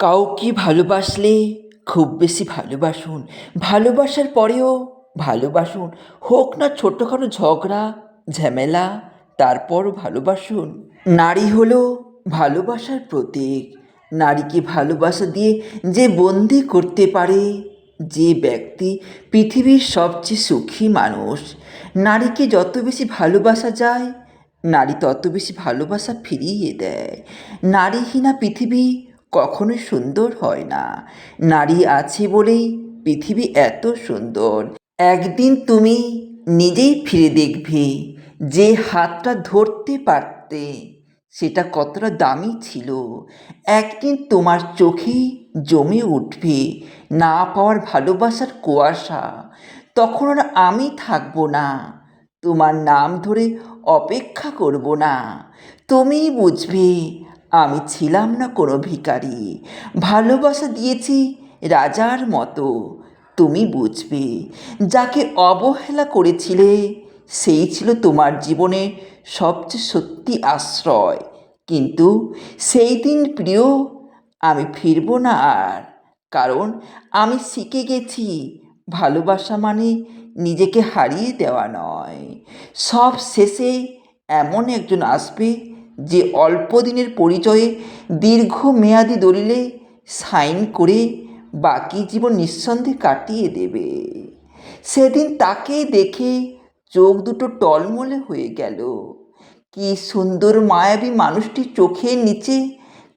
কাউকে ভালোবাসলে খুব বেশি ভালোবাসুন। ভালোবাসার পরেও ভালোবাসুন। হোক না ছোটোখাটো ঝগড়া, ঝামেলা, তারপরও ভালোবাসুন। নারী হলো ভালোবাসার প্রতীক। নারীকে ভালোবাসা দিয়ে যে বন্দি করতে পারে, যে ব্যক্তি পৃথিবীর সবচেয়ে সুখী মানুষ। নারীকে যত বেশি ভালোবাসা যায়, নারী তত বেশি ভালোবাসা ফিরিয়ে দেয়। নারীহীনা পৃথিবী কখনোই সুন্দর হয় না। নারী আছে বলেই পৃথিবী এত সুন্দর। একদিন তুমি নিজেই ফিরে দেখবে যে হাতটা ধরতে পারতে সেটা কতটা দামি ছিল। একদিন তোমার চোখেই জমে উঠবে না পাওয়ার ভালোবাসার কুয়াশা। তখন আর আমি থাকব না। তোমার নাম ধরে অপেক্ষা করব না। তুমিই বুঝবে আমি ছিলাম না কোনো ভিখারি। ভালোবাসা দিয়েছি রাজার মতো। তুমি বুঝবে, যাকে অবহেলা করেছিলে, সেই ছিল তোমার জীবনে সবচেয়ে সত্যি আশ্রয়। কিন্তু সেই দিন প্রিয়, আমি ফিরবো না আর। কারণ আমি শিখে গেছি, ভালোবাসা মানে নিজেকে হারিয়ে দেওয়া নয়। সব শেষে এমন একজন আসবে যে অল্প দিনের পরিচয়ে দীর্ঘ মেয়াদি দলিলে সাইন করে বাকি জীবন নিঃসন্দেহে কাটিয়ে দেবে। সেদিন তাকে দেখে চোখ দুটো টলমলে হয়ে গেল। কি সুন্দর মায়াবী মানুষটি চোখের নিচে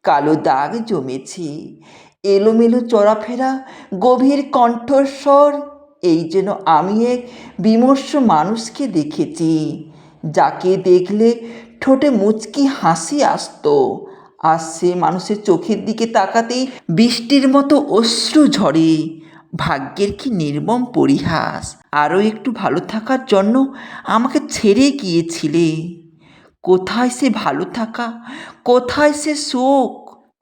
কালো দাগ জমেছে। এলোমেলো চলাফেরা, গভীর কণ্ঠস্বর, এই যেন আমি এক বিমর্ষ মানুষকে দেখেছি, যাকে দেখলে ঠোঁটে মুচকি হাসি আসতো। আর সে মানুষের চোখের দিকে তাকাতেই বৃষ্টির মতো অশ্রু ঝরে। ভাগ্যের কি নির্মম পরিহাস। আরও একটু ভালো থাকার জন্য আমাকে ছেড়ে গিয়েছিলে। কোথায় সে ভালো থাকা? কোথায় সে শোক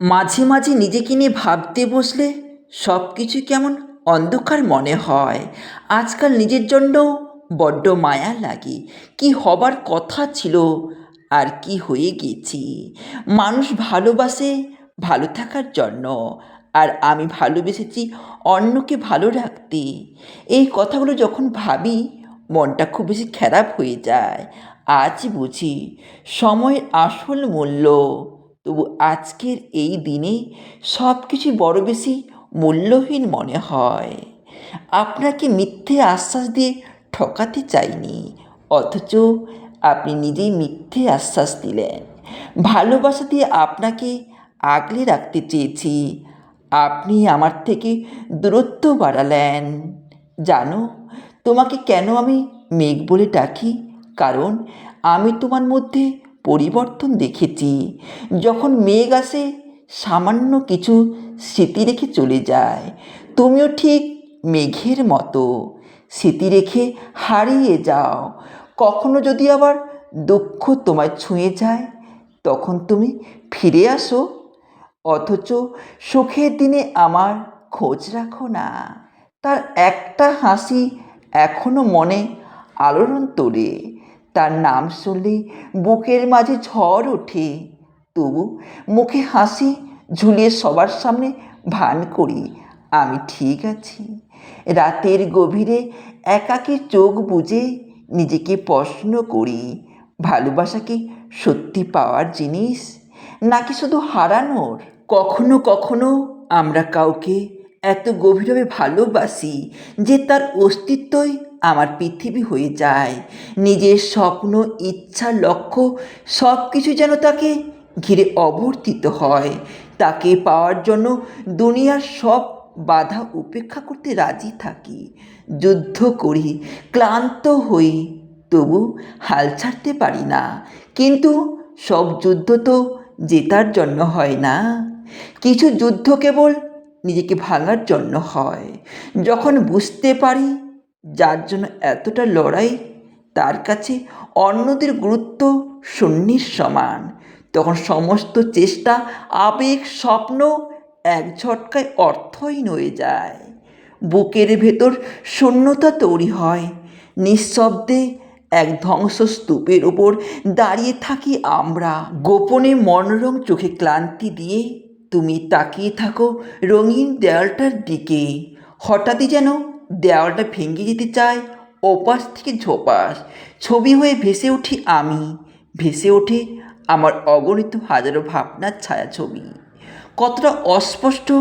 মাঝে মাঝে নিজেকে নিয়ে ভাবতে বসলে সব কিছু কেমন অন্ধকার মনে হয়। আজকাল নিজের জন্য বড্ড মায়া লাগে। কি হবার কথা ছিল? আর কি হয়ে গেছি? মানুষ ভালোবাসে ভালো থাকার জন্য, আর আমি ভালোবেসেছি অন্যকে ভালো রাখতে। এই কথাগুলো যখন ভাবি, মনটা খুব বেশি খারাপ হয়ে যায়। আজ বুঝি সময়ের আসল মূল্য। তবু আজকের এই দিনে সব কিছু বড় বেশি মূল্যহীন মনে হয়। আপনাকে মিথ্যে আশ্বাস দিয়ে ঠকাতে চাইনি, অথচ আপনি নিজেই মিথ্যে আশ্বাস দিলেন। ভালোবাসা দিয়ে আপনাকে আগলে রাখতে চেয়েছি। আপনি আমার থেকে দূরত্ব বাড়ালেন। জানো, তোমাকে কেন আমি মেঘ বলে ডাকি? কারণ আমি তোমার মধ্যে পরিবর্তন দেখেছি। যখন মেঘ আসে, সামান্য কিছু স্মৃতি রেখে চলে যায়। তুমিও ঠিক মেঘের মতো। স্মৃতি রেখে হারিয়ে যাও। কখনো যদি আবার দুঃখ তোমায় ছুঁয়ে যায়, তখন তুমি ফিরে আসো। অথচ সুখের দিনে আমার খোঁজ রাখো না। তার একটা হাসি এখনও মনে আলোড়ন তোলে। তার নাম শুনলেই বুকের মাঝে ঝড় ওঠে। তবু মুখে হাসি ঝুলিয়ে সবার সামনে ভান করি, আমি ঠিক আছি। রাতের গভীরে একাকী চোখ বুজে নিজেকে প্রশ্ন করি, ভালোবাসা কি সত্যি পাওয়ার জিনিস? নাকি শুধু হারানোর? কখনো কখনো আমরা কাউকে এত গভীরভাবে ভালোবাসি যে তার অস্তিত্বই আমার পৃথিবী হয়ে যায়। নিজের স্বপ্ন, ইচ্ছা, লক্ষ্য সব কিছু যেন তাকে ঘিরে অবর্তিত হয়। তাকে পাওয়ার জন্য দুনিয়ার সব বাধা উপেক্ষা করতে রাজি থাকি। যুদ্ধ করি, ক্লান্ত হই, তবু হাল ছাড়তে পারি না। কিন্তু সব যুদ্ধ তো জেতার জন্য হয় না। কিছু যুদ্ধ কেবল নিজেকে ভাঙার জন্য হয়। যখন বুঝতে পারি যার জন্য এতটা লড়াই, তার কাছে অন্যদের গুরুত্ব শূন্যের সমান। তখন সমস্ত চেষ্টা, আবেগ, স্বপ্ন এক ঝটকায় অর্থহীন হয়ে যায়। বুকের ভেতর শূন্যতা তৈরি হয়। নিঃশব্দে এক ধ্বংসস্তূপের ওপর দাঁড়িয়ে থাকি আমরা। গোপনে মনোরম চোখে ক্লান্তি দিয়ে তুমি তাকিয়ে থাকো রঙিন দেওয়ালটার দিকে। হঠাৎই যেন দেওয়ালটা ভেঙে যেতে চায়, ওপাশ থেকে ঝোপাস ছবি হয়ে ভেসে উঠি আমি। ভেসে ওঠে আমার অগণিত হাজারো ভাবনার ছায়াছবি। কতটা অস্পষ্ট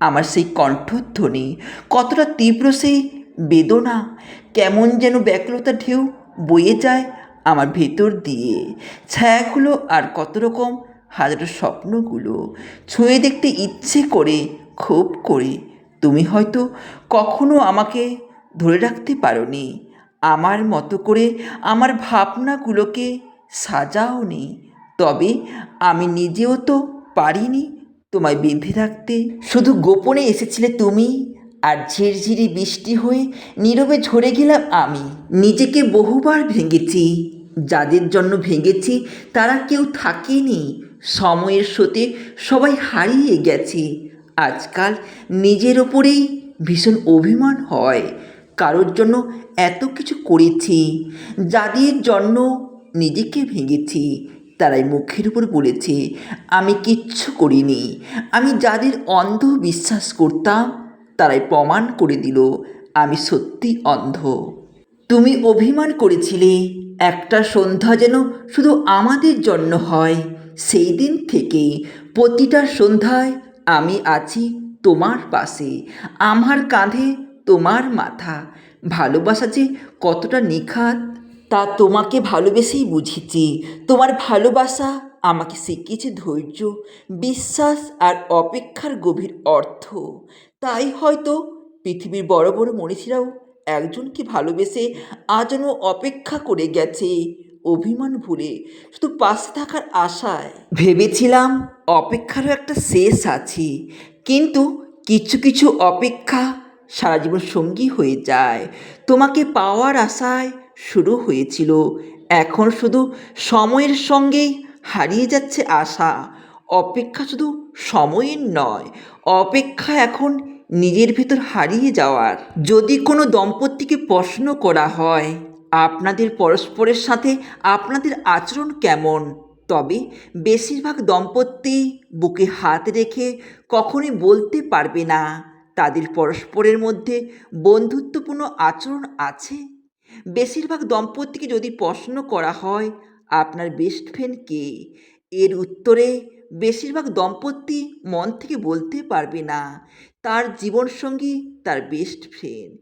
আমার সেই কণ্ঠধ্বনি কতটা তীব্র সেই বেদনা, কেমন যেন ব্যাকুলতা ঢেউ বয়ে যায় আমার ভেতর দিয়ে। ছায়াগুলো আর কত রকম, হাজারো স্বপ্নগুলো। ছুঁয়ে দেখতে ইচ্ছে করে খুব করে। তুমি হয়তো কখনো আমাকে ধরে রাখতে পারোনি। আমার মতো করে আমার ভাবনাগুলোকে সাজাওনি। তবে আমি নিজেও তো পারিনি তোমায় বেঁধে রাখতে। শুধু গোপনে এসেছিলে তুমি, আর ঝিরঝিরি বৃষ্টি হয়ে নীরবে ঝরে গেলাম আমি। নিজেকে বহুবার ভেঙেছি, যাদের জন্য ভেঙেছি তারা কেউ থাকেনি। সময়ের সাথে সবাই হারিয়ে গেছে। আজকাল নিজের ওপরেই ভীষণ অভিমান হয়। কারোর জন্য এত কিছু করেছি, যাদের জন্য নিজেকে ভেঙেছি। তারাই মুখের উপর বলেছে, আমি কিচ্ছু করিনি। আমি যাদের অন্ধ বিশ্বাস করতাম, তারাই প্রমাণ করে দিল, আমি সত্যি অন্ধ। তুমি অভিমান করেছিলে, একটা সন্ধ্যা যেন শুধু আমাদের জন্য হয়। সেই দিন থেকে প্রতিটা সন্ধ্যায় আমি আছি তোমার পাশে। আমার কাঁধে তোমার মাথা। ভালোবাসা যে কতটা নিখাত তা তোমাকে ভালোবেসেই বুঝেছি। তোমার ভালোবাসা আমাকে শিখিয়েছে ধৈর্য, বিশ্বাস আর অপেক্ষার গভীর অর্থ। তাই হয়তো পৃথিবীর বড় বড় মনীষীরাও একজনকে ভালোবেসে আজও অপেক্ষা করে গেছে অভিমান ভুলে। শুধু পাশে থাকার আশায়। ভেবেছিলাম অপেক্ষারও একটা শেষ আছে, কিন্তু কিছু কিছু অপেক্ষা সারা জীবন সঙ্গী হয়ে যায়। তোমাকে পাওয়ার আশায় শুরু হয়েছিল। এখন শুধু সময়ের সঙ্গেই হারিয়ে যাচ্ছে আশা। অপেক্ষা শুধু সময়ের নয়, অপেক্ষা এখন নিজের ভেতর হারিয়ে যাওয়ার। যদি কোনো দম্পতিকে প্রশ্ন করা হয়, আপনাদের পরস্পরের সাথে আপনাদের আচরণ কেমন? তবে বেশিরভাগ দম্পতি বুকে হাত রেখে কখনোই বলতে পারবে না। তাদের পরস্পরের মধ্যে বন্ধুত্বপূর্ণ আচরণ আছে বেশিরভাগ দম্পতিকে যদি প্রশ্ন করা হয়, আপনার বেস্ট ফ্রেন্ড কে? এর উত্তরে, বেশিরভাগ দম্পতি মন থেকে বলতে পারবে না, তার জীবনসঙ্গী তার বেস্ট ফ্রেন্ড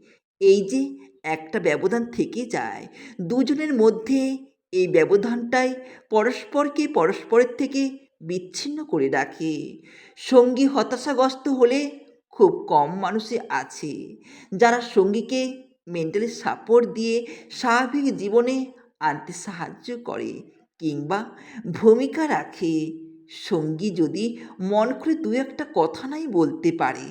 এই যে একটা ব্যবধান থেকে যায়, দুজনের মধ্যে এই ব্যবধানটাই পরস্পরকে পরস্পরের থেকে বিচ্ছিন্ন করে রাখে। সঙ্গী হতাশাগ্রস্ত হলে খুব কম মানুষই আছে, যারা সঙ্গীকে মেন্টালি সাপোর্ট দিয়ে স্বাভাবিক জীবনে আনতে সাহায্য করে কিংবা ভূমিকা রাখে। সঙ্গী যদি মন করে দু একটা কথা নাই বলতে পারে,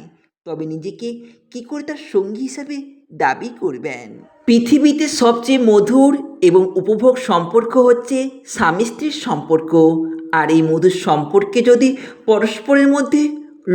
তবে নিজেকে কি করে তার সঙ্গী হিসাবে দাবি করবেন? পৃথিবীতে সবচেয়ে মধুর এবং উপভোগ সম্পর্ক হচ্ছে স্বামী স্ত্রীর সম্পর্ক। আর এই মধুর সম্পর্কে যদি পরস্পরের মধ্যে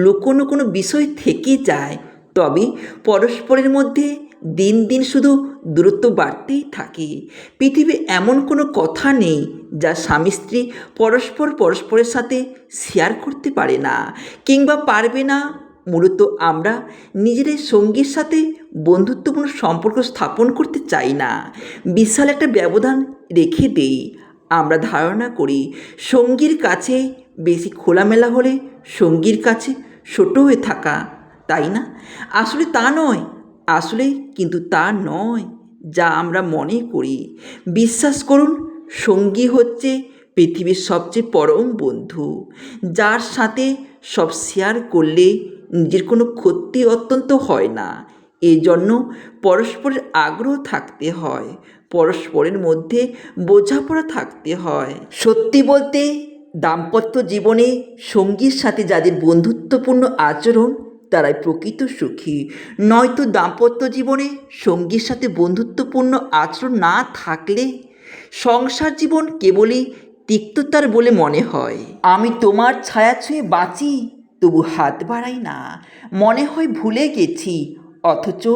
লুকোনো কোনো বিষয় থেকে যায়, তবে পরস্পরের মধ্যে দিন দিন শুধু দূরত্ব বাড়তেই থাকে। পৃথিবী এমন কোনো কথা নেই যা স্বামী স্ত্রী পরস্পর পরস্পরের সাথে শেয়ার করতে পারে না কিংবা পারবে না। মূলত আমরা নিজেদের সঙ্গীর সাথে বন্ধুত্বপূর্ণ সম্পর্ক স্থাপন করতে চাই না। বিশাল একটা ব্যবধান রেখে দেই। আমরা ধারণা করি সঙ্গীর কাছে বেশি খোলামেলা হলে সঙ্গীর কাছে ছোট হয়ে থাকা, তাই না? আসলে তা নয়। আসলে কিন্তু তা নয়, যা আমরা মনে করি। বিশ্বাস করুন, সঙ্গী হচ্ছে পৃথিবীর সবচেয়ে পরম বন্ধু, যার সাথে সব শেয়ার করলে নিজের কোনো ক্ষতি অত্যন্ত হয় না। এই জন্য পরস্পরের আগ্রহ থাকতে হয়, পরস্পরের মধ্যে বোঝাপড়া থাকতে হয়। সত্যি বলতে, দাম্পত্য জীবনে সঙ্গীর সাথে যাদের বন্ধুত্বপূর্ণ আচরণ তারাই প্রকৃত সুখী। নয়তো দাম্পত্য জীবনে সঙ্গীর সাথে বন্ধুত্বপূর্ণ আচরণ না থাকলে সংসার জীবন কেবলই তিক্ততার বলে মনে হয়। আমি তোমার ছায়া ছুঁয়ে বাঁচি, তবু হাত বাড়াই না। মনে হয় ভুলে গেছি, অথচ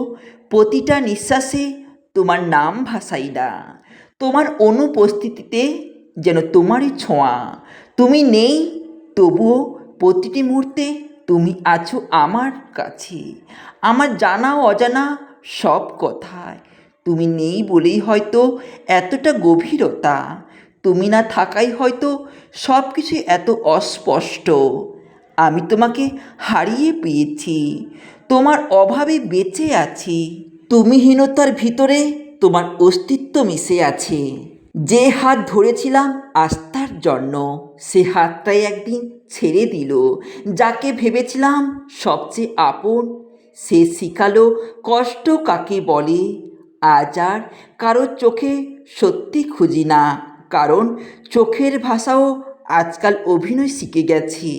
প্রতিটা নিঃশ্বাসে তোমার নাম ভাসাই না। তোমার অনুপস্থিতিতে যেন তোমারই ছোঁয়া। তুমি নেই, তবুও প্রতিটি মুহূর্তে তুমি আছো আমার কাছে। আমার জানা অজানা সব কথায়। তুমি নেই বলেই হয়তো এতটা গভীরতা। তুমি না থাকাই হয়তো সব কিছু এত অস্পষ্ট। আমি তোমাকে হারিয়ে পেয়েছি। তোমার অভাবে বেঁচে আছি। তুমিহীনতার ভিতরে তোমার অস্তিত্ব মিশে আছে। যে হাত ধরেছিলাম আস্থার জন্য সে হাতটাই একদিন ছেড়ে দিল। যাকে ভেবেছিলাম সবচেয়ে আপন, সে শিখালো কষ্ট কাকে বলে। আজ আর কারোর চোখে সত্যি খুঁজি না, কারণ চোখের ভাষাও আজকাল অভিনয় শিখে গেছে।